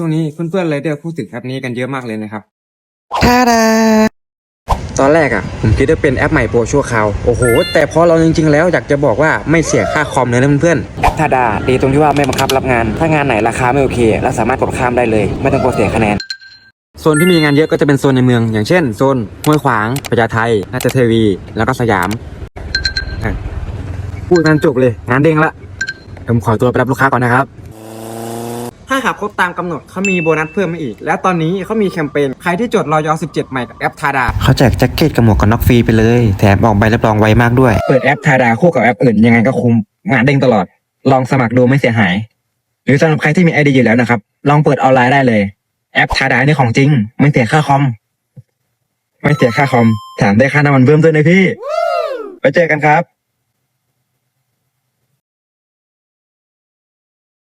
ช่วงนี้เพื่อนๆไรเดอร์พูดถึงแอปนี้กันเยอะมากเลยนะครับทาดาตอนแรกอะผมคิดว่าเป็นแอปใหม่โปรชั่วคราว โอ้โห แต่พอเราจริงๆแล้วอยากจะบอกว่าไม่เสียค่าคอมเลยนะเพื่อนๆแอปทาดาดีตรงที่ว่าไม่บังคับรับงาน ถ้างานไหนราคาไม่โอเคเราสามารถกดข้ามได้เลย ไม่ต้องกลัวเสียคะแนนโซนที่มีงานเยอะก็จะเป็นโซนในเมือง อย่างเช่นโซนห้วยขวางประชาไทยนาจะเทวี แล้วก็สยามอะพูดกันจบเลย งานเด้งละผมขอตัวไปรับลูกค้าก่อนนะครับถ้า หากครบตามกำหนดเขามีโบนัสเพิ่มมาอีก และตอนนี้เขามีแคมเปญใครที่จดรอยอ17 ใหม่กับแอปทาดาเขาแจกแจ็คเก็ตกับหมวกกันน็อกฟรีไปเลย แถมออกใบรับรองไวมากด้วย เปิดแอปทาดาคู่กับแอปอื่นยังไงก็คุ้มงานเด้งตลอด ลองสมัครดูไม่เสียหาย หรือสำหรับใครที่มีไอเดียอยู่แล้วนะครับ ลองเปิดออนไลน์ได้เลย แอปทาดานี่ของจริง ไม่เสียค่าคอม ไม่เสียค่าคอมแถมได้ค่าน้ำมันเพิ่มด้วยนะพี่ไปเจอกันครับ